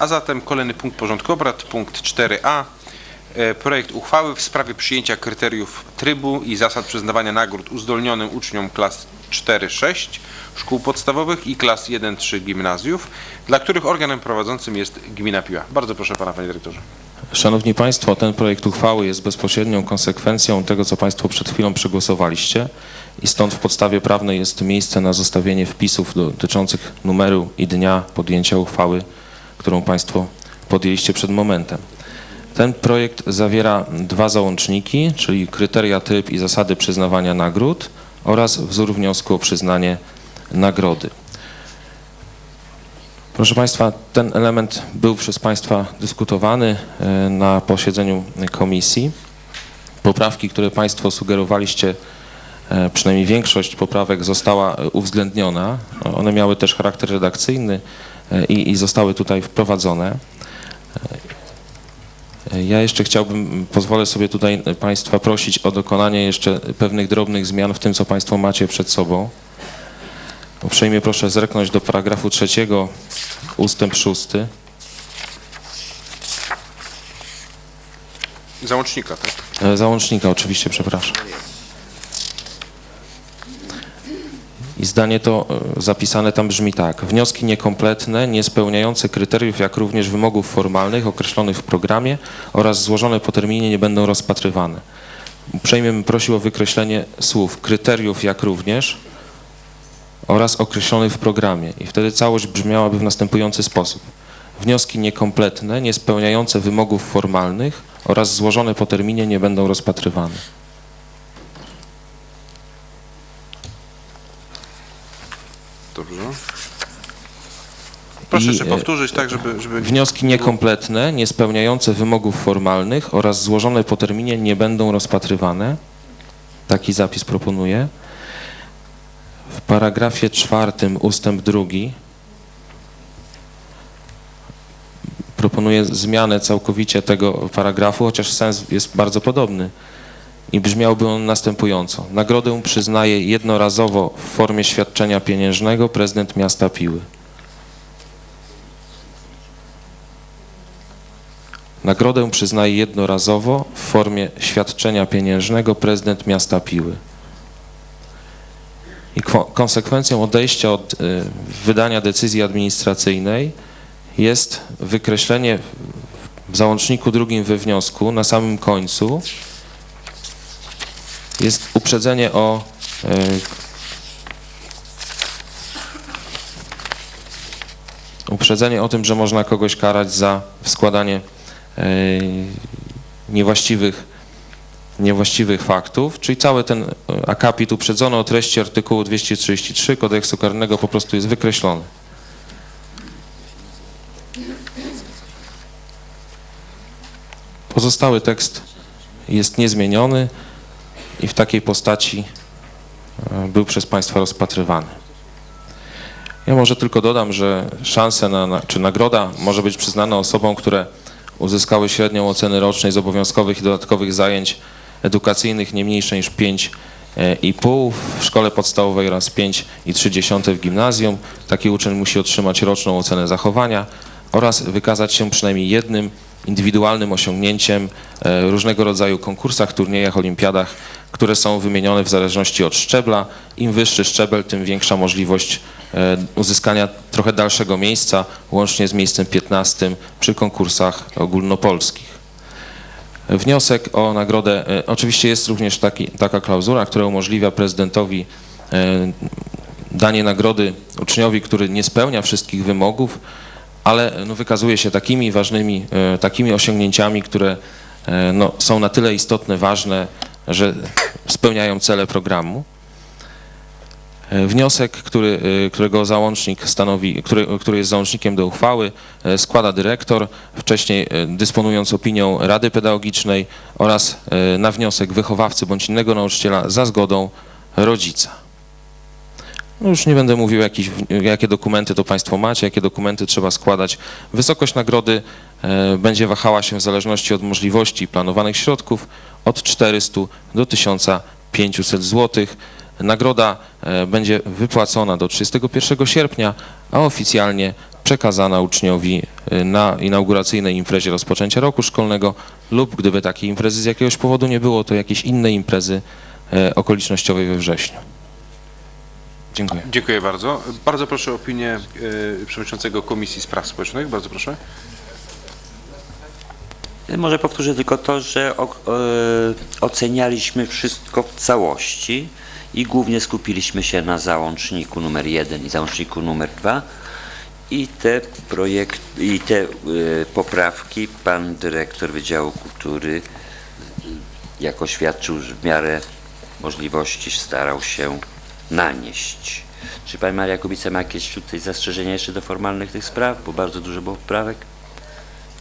A zatem kolejny punkt porządku obrad, punkt 4a. E, Projekt uchwały w sprawie przyjęcia kryteriów trybu i zasad przyznawania nagród uzdolnionym uczniom klas 4-6 szkół podstawowych i klas 1-3 gimnazjów, dla których organem prowadzącym jest gmina Piła. Bardzo proszę pana, panie dyrektorze. Szanowni Państwo, ten projekt uchwały jest bezpośrednią konsekwencją tego, co Państwo przed chwilą przegłosowaliście i stąd w podstawie prawnej jest miejsce na zostawienie wpisów dotyczących numeru i dnia podjęcia uchwały, którą Państwo podjęliście przed momentem. Ten projekt zawiera dwa załączniki, czyli kryteria, tryb i zasady przyznawania nagród oraz wzór wniosku o przyznanie nagrody. Proszę Państwa, ten element był przez Państwa dyskutowany e, na posiedzeniu komisji. Poprawki, które Państwo sugerowaliście, e, przynajmniej większość poprawek została e, uwzględniona. One miały też charakter redakcyjny i, i zostały tutaj wprowadzone. Ja jeszcze chciałbym, pozwolę sobie tutaj Państwa prosić o dokonanie jeszcze pewnych drobnych zmian w tym, co Państwo macie przed sobą. Uprzejmie proszę zerknąć do paragrafu trzeciego, ustęp szósty. Załącznika, tak? E, Załącznika oczywiście, przepraszam. I zdanie to e, zapisane tam brzmi tak. Wnioski niekompletne, niespełniające kryteriów, jak również wymogów formalnych określonych w programie oraz złożone po terminie nie będą rozpatrywane. Uprzejmie bym prosił o wykreślenie słów kryteriów, jak również oraz określonych w programie. I wtedy całość brzmiałaby w następujący sposób. Wnioski niekompletne, niespełniające wymogów formalnych oraz złożone po terminie nie będą rozpatrywane. Dobrze. Proszę I, jeszcze e, powtórzyć, tak, żeby... żeby... Wnioski niekompletne, niespełniające wymogów formalnych oraz złożone po terminie nie będą rozpatrywane. Taki zapis proponuję. W paragrafie czwartym ustęp drugi proponuję zmianę całkowicie tego paragrafu, chociaż sens jest bardzo podobny. I brzmiałby on następująco. Nagrodę przyznaje jednorazowo w formie świadczenia pieniężnego prezydent miasta Piły. Nagrodę przyznaje jednorazowo w formie świadczenia pieniężnego prezydent miasta Piły. I ko- konsekwencją odejścia od y, wydania decyzji administracyjnej jest wykreślenie w załączniku drugim we wniosku na samym końcu jest uprzedzenie o y, uprzedzenie o tym, że można kogoś karać za składanie e, niewłaściwych, niewłaściwych faktów, czyli cały ten e, akapit uprzedzony o treści artykułu 233 kodeksu karnego po prostu jest wykreślony. Pozostały tekst jest niezmieniony i w takiej postaci e, był przez Państwa rozpatrywany. Ja może tylko dodam, że szanse na, czy nagroda może być przyznana osobom, które uzyskały średnią ocenę rocznej z obowiązkowych i dodatkowych zajęć edukacyjnych nie mniejsze niż 5,5 w szkole podstawowej oraz 5,3 w gimnazjum. Taki uczeń musi otrzymać roczną ocenę zachowania oraz wykazać się przynajmniej jednym indywidualnym osiągnięciem e, różnego rodzaju konkursach, turniejach, olimpiadach, które są wymienione w zależności od szczebla. Im wyższy szczebel, tym większa możliwość e, uzyskania trochę dalszego miejsca, łącznie z miejscem 15 przy konkursach ogólnopolskich. Wniosek o nagrodę, e, oczywiście jest również taki, taka klauzula, która umożliwia prezydentowi e, danie nagrody uczniowi, który nie spełnia wszystkich wymogów, ale no, wykazuje się takimi ważnymi, takimi osiągnięciami, które no, są na tyle istotne, ważne, że spełniają cele programu. E, Wniosek, który, e, którego załącznik stanowi, który, który jest załącznikiem do uchwały, e, składa dyrektor, wcześniej dysponując opinią Rady Pedagogicznej oraz na wniosek wychowawcy bądź innego nauczyciela za zgodą rodzica. No już nie będę mówił, jakiś, jakie dokumenty to Państwo macie, jakie dokumenty trzeba składać. Wysokość nagrody będzie wahała się w zależności od możliwości planowanych środków od 400 do 1500 zł. Nagroda e, będzie wypłacona do 31 sierpnia, a oficjalnie przekazana uczniowi y, na inauguracyjnej imprezie rozpoczęcia roku szkolnego lub gdyby takiej imprezy z jakiegoś powodu nie było, to jakieś inne imprezy e, okolicznościowej we wrześniu. Dziękuję. Dziękuję bardzo. Bardzo proszę o opinię e, przewodniczącego Komisji Spraw Społecznych. Bardzo proszę. Może powtórzę tylko to, że e, ocenialiśmy wszystko w całości i głównie skupiliśmy się na załączniku numer 1 i załączniku numer 2 i te projekt, i te e, poprawki pan dyrektor Wydziału Kultury e, jak oświadczył, w miarę możliwości starał się nanieść. Czy pani Maria Kubica ma jakieś tutaj zastrzeżenia jeszcze do formalnych tych spraw, bo bardzo dużo było poprawek?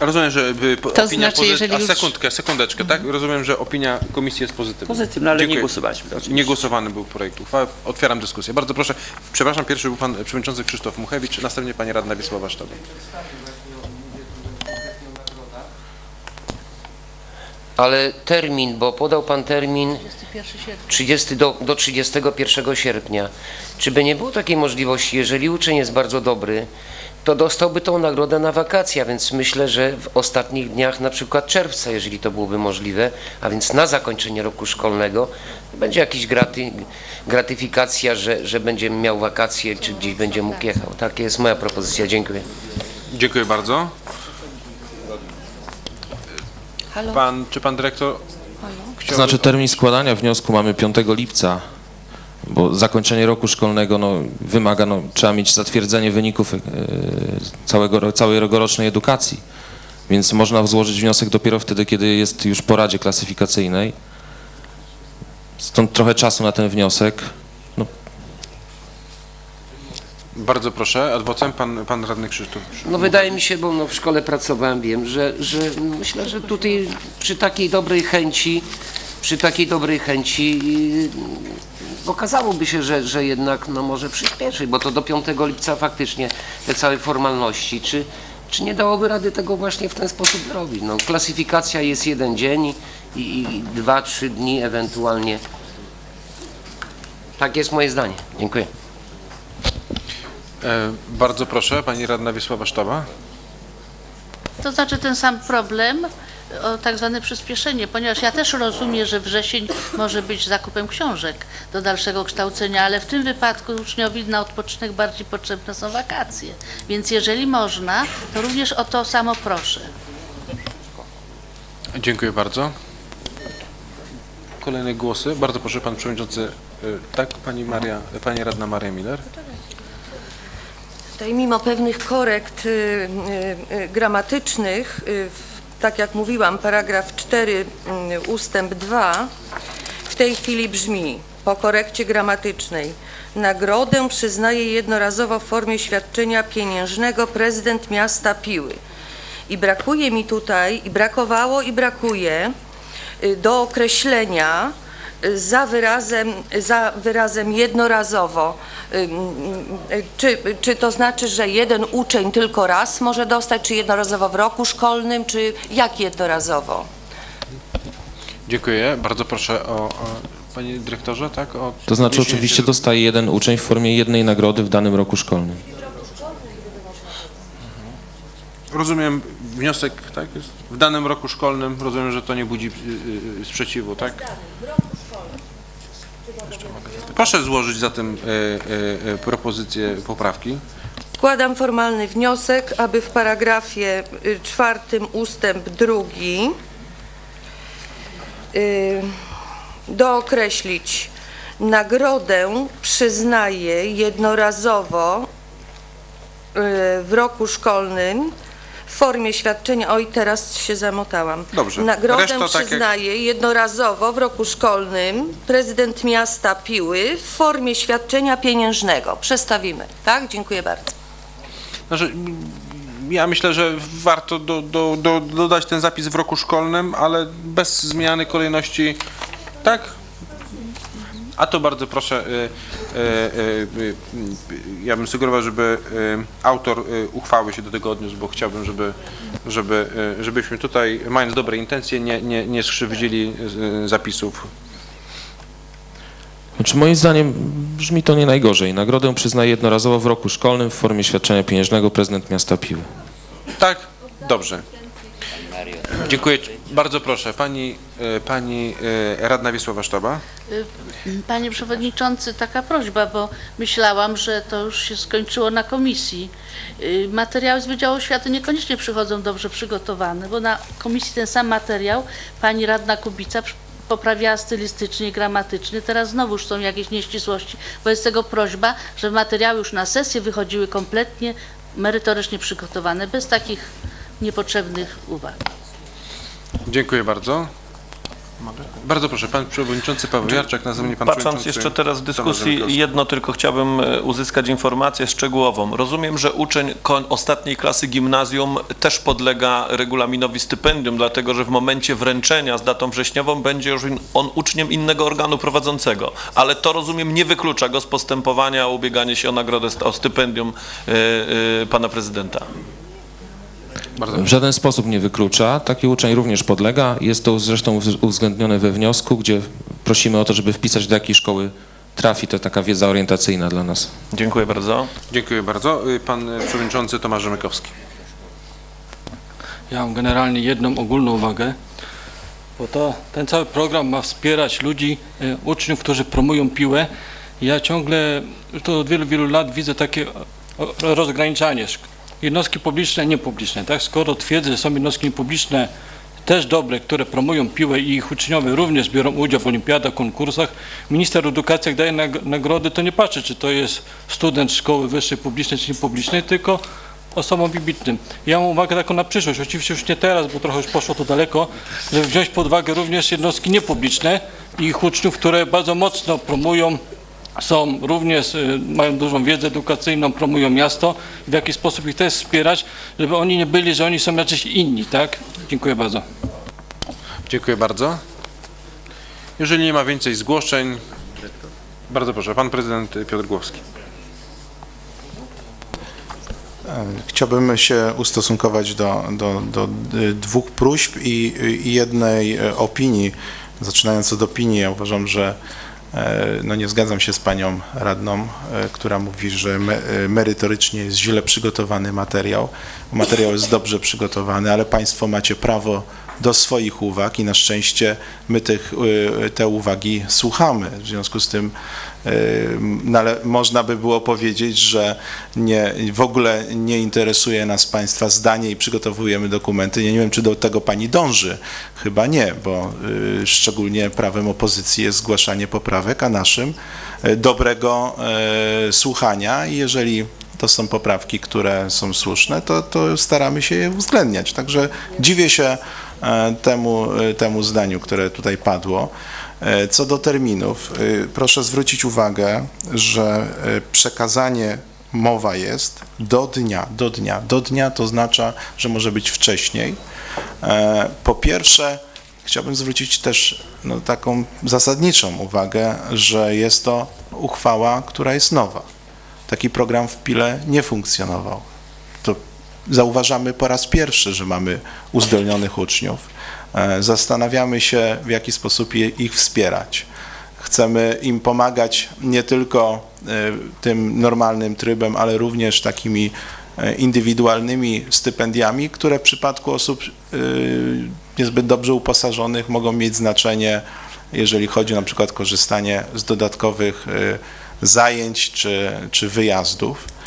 Rozumiem, że y, po- To opinia znaczy, jeżeli A już- sekundkę, sekundeczkę, tak? Rozumiem, że opinia komisji jest pozytywna. Pozytywne, ale nie Dziękuję. głosowaliśmy. oczywiście. Nie głosowany był projekt uchwały. Otwieram dyskusję. Bardzo proszę. Przepraszam, pierwszy był pan przewodniczący Krzysztof Muchewicz, następnie pani radna Wiesława Sztabel. Ale termin, bo podał Pan termin 30 do, do 31 sierpnia. Czy by nie było takiej możliwości, jeżeli uczeń jest bardzo dobry, to dostałby tą nagrodę na wakacje, a więc myślę, że w ostatnich dniach, na przykład czerwca, jeżeli to byłoby możliwe, a więc na zakończenie roku szkolnego, będzie jakaś graty, gratyfikacja, że, że będzie miał wakacje, czy gdzieś będzie mógł jechał. Taka jest moja propozycja. Dziękuję. Dziękuję bardzo. Halo? Pan, czy pan dyrektor Halo? To chciałby... znaczy termin składania wniosku mamy 5 lipca, bo zakończenie roku szkolnego no, wymaga, no, trzeba mieć zatwierdzenie wyników e, całego, całej rokorocznej edukacji, więc można złożyć wniosek dopiero wtedy, kiedy jest już po Radzie Klasyfikacyjnej. Stąd trochę czasu na ten wniosek. No, Bardzo proszę, adwocem pan, pan radny Krzysztof. No wydaje mi się, bo no w szkole pracowałem, wiem, że, że myślę, że tutaj przy takiej dobrej chęci, przy takiej dobrej chęci yy, okazałoby się, że, że jednak no może przyspieszyć, bo to do 5 lipca faktycznie te całe formalności, czy, czy nie dałoby rady tego właśnie w ten sposób robić? No klasyfikacja jest jeden dzień i, i dwa, trzy dni ewentualnie. Tak jest moje zdanie. Dziękuję. E, bardzo proszę, pani radna Wiesława Sztaba. To znaczy ten sam problem o tak zwane przyspieszenie, ponieważ ja też rozumiem, że wrzesień może być zakupem książek do dalszego kształcenia, ale w tym wypadku uczniowi na odpoczynek bardziej potrzebne są wakacje. Więc jeżeli można, to również o to samo proszę. Dziękuję bardzo. Kolejne głosy. Bardzo proszę, pan przewodniczący. y, Tak, pani Maria, pani radna Maria Miller. Tutaj mimo pewnych korekt y, y, y, gramatycznych, y, w- tak jak mówiłam, paragraf 4 y, ustęp 2 w tej chwili brzmi po korekcie gramatycznej nagrodę przyznaje jednorazowo w formie świadczenia pieniężnego prezydent miasta Piły. I brakuje mi tutaj, i brakowało i brakuje y, do określenia za wyrazem, za wyrazem jednorazowo. Czy, czy to znaczy, że jeden uczeń tylko raz może dostać, czy jednorazowo w roku szkolnym, czy jak jednorazowo? Dziękuję. Bardzo proszę o, o panie dyrektorze, tak? O to znaczy oczywiście dostaje jeden uczeń w formie jednej nagrody w danym roku szkolnym. Rozumiem wniosek, tak? Jest w danym roku szkolnym. Rozumiem, że to nie budzi y, y, sprzeciwu, tak? Proszę złożyć zatem y, y, y, propozycję poprawki. Składam formalny wniosek, aby w paragrafie y, czwartym ustęp drugi y, dookreślić nagrodę przyznaje jednorazowo y, w roku szkolnym w formie świadczenia, oj teraz się zamotałam. Dobrze. Nagrodę Reszta tak przyznaje jednorazowo w roku szkolnym prezydent miasta Piły w formie świadczenia pieniężnego. Przestawimy, tak? Dziękuję bardzo. Znaczy, ja myślę, że warto do, do, do, dodać ten zapis w roku szkolnym, ale bez zmiany kolejności. Tak? A to bardzo proszę. y, y, y, y, Ja bym sugerował, żeby y, autor y, uchwały się do tego odniósł, bo chciałbym, żeby, żeby, żebyśmy tutaj, mając dobre intencje, nie, nie, nie skrzywdzili zapisów. Czy moim zdaniem brzmi to nie najgorzej. Nagrodę przyznaje jednorazowo w roku szkolnym w formie świadczenia pieniężnego prezydent miasta Piły. Tak? Dobrze. Dziękuję. Bardzo proszę, pani, e, pani e, radna Wiesława Sztaba. Panie Przewodniczący, taka prośba, bo myślałam, że to już się skończyło na komisji. Materiały z Wydziału Oświaty niekoniecznie przychodzą dobrze przygotowane, bo na komisji ten sam materiał pani radna Kubica poprawiała stylistycznie, gramatycznie. Teraz znowuż są jakieś nieścisłości. Wobec tego prośba, żeby materiały już na sesję wychodziły kompletnie merytorycznie przygotowane, bez takich niepotrzebnych uwag. Dziękuję bardzo. Bardzo proszę, pan przewodniczący Paweł Jarczak, następnie pan Patrząc jeszcze teraz w dyskusji, jedno tylko chciałbym e, uzyskać informację szczegółową. Rozumiem, że uczeń ostatniej klasy gimnazjum też podlega regulaminowi stypendium, dlatego że w momencie wręczenia z datą wrześniową będzie już on uczniem innego organu prowadzącego. Ale to rozumiem nie wyklucza go z postępowania o ubieganie się o nagrodę, o stypendium e, e, pana prezydenta. Bardzo W żaden sposób nie wyklucza. Taki uczeń również podlega. Jest to zresztą uwz- uwzględnione we wniosku, gdzie prosimy o to, żeby wpisać do jakiej szkoły trafi. To taka wiedza orientacyjna dla nas. Dziękuję bardzo. Dziękuję bardzo. Y, Pan e, przewodniczący Tomasz Zamykowski. Ja mam generalnie jedną ogólną uwagę, bo to, ten cały program ma wspierać ludzi, e, uczniów, którzy promują piłę. Ja ciągle, już to od wielu, wielu lat widzę takie rozgraniczanie. Jednostki publiczne, niepubliczne, tak? Skoro twierdzę, że są jednostki publiczne też dobre, które promują piłę i ich uczniowie również biorą udział w olimpiadach, konkursach, minister edukacji jak daje nag- nagrody, to nie patrzy, czy to jest student szkoły wyższej publicznej czy niepublicznej, tylko osobom wybitnym. Ja mam uwagę taką na przyszłość, oczywiście już nie teraz, bo trochę już poszło to daleko, żeby wziąć pod uwagę również jednostki niepubliczne i ich uczniów, które bardzo mocno promują, są również, y, mają dużą wiedzę edukacyjną, promują miasto, w jaki sposób ich też wspierać, żeby oni nie byli, że oni są jacyś inni, tak? Dziękuję bardzo. Dziękuję bardzo. Jeżeli nie ma więcej zgłoszeń, bardzo proszę, pan prezydent Piotr Głowski. Chciałbym się ustosunkować do, do, do y, dwóch próśb i, i jednej e, opinii. Zaczynając od opinii, ja uważam, że no nie zgadzam się z panią radną, e, która mówi, że e, merytorycznie jest źle przygotowany materiał. Materiał jest dobrze przygotowany, ale państwo macie prawo do swoich uwag i na szczęście my tych, y, te uwagi słuchamy. W związku z tym y, no ale można by było powiedzieć, że nie, w ogóle nie interesuje nas Państwa zdanie i przygotowujemy dokumenty. Ja nie wiem, czy do tego Pani dąży. Chyba nie, bo y, szczególnie prawem opozycji jest zgłaszanie poprawek, a naszym y, dobrego y, słuchania i jeżeli to są poprawki, które są słuszne, to, to staramy się je uwzględniać. Także dziwię się temu, e, temu zdaniu, które tutaj padło. E, Co do terminów, e, proszę zwrócić uwagę, że e, przekazanie mowa jest do dnia, do dnia. Do dnia to oznacza, że może być wcześniej. E, Po pierwsze, chciałbym zwrócić też no, taką zasadniczą uwagę, że jest to uchwała, która jest nowa taki program w Pile nie funkcjonował. Zauważamy po raz pierwszy, że mamy uzdolnionych uczniów. E, Zastanawiamy się, w jaki sposób ich wspierać. Chcemy im pomagać nie tylko e, tym normalnym trybem, ale również takimi e, indywidualnymi stypendiami, które w przypadku osób niezbyt dobrze uposażonych mogą mieć znaczenie, jeżeli chodzi na przykład korzystanie z dodatkowych zajęć czy, czy wyjazdów.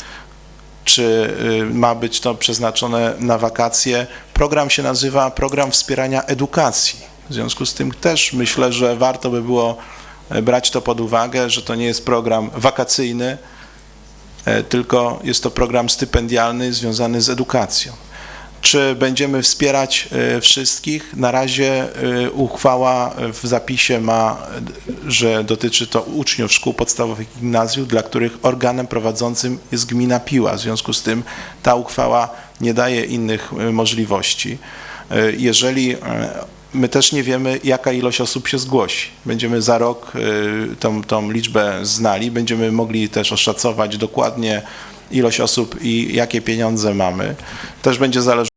Czy y, ma być to przeznaczone na wakacje? Program się nazywa Program Wspierania Edukacji. W związku z tym też myślę, że warto by było e, brać to pod uwagę, że to nie jest program wakacyjny, e, tylko jest to program stypendialny związany z edukacją. Czy będziemy wspierać e, wszystkich? Na razie e, uchwała w zapisie ma, że dotyczy to uczniów szkół podstawowych i gimnazjów, dla których organem prowadzącym jest gmina Piła. W związku z tym ta uchwała nie daje innych możliwości. Jeżeli my też nie wiemy, jaka ilość osób się zgłosi. Będziemy za rok tą, tą liczbę znali, będziemy mogli też oszacować dokładnie ilość osób i jakie pieniądze mamy. Też będzie zależało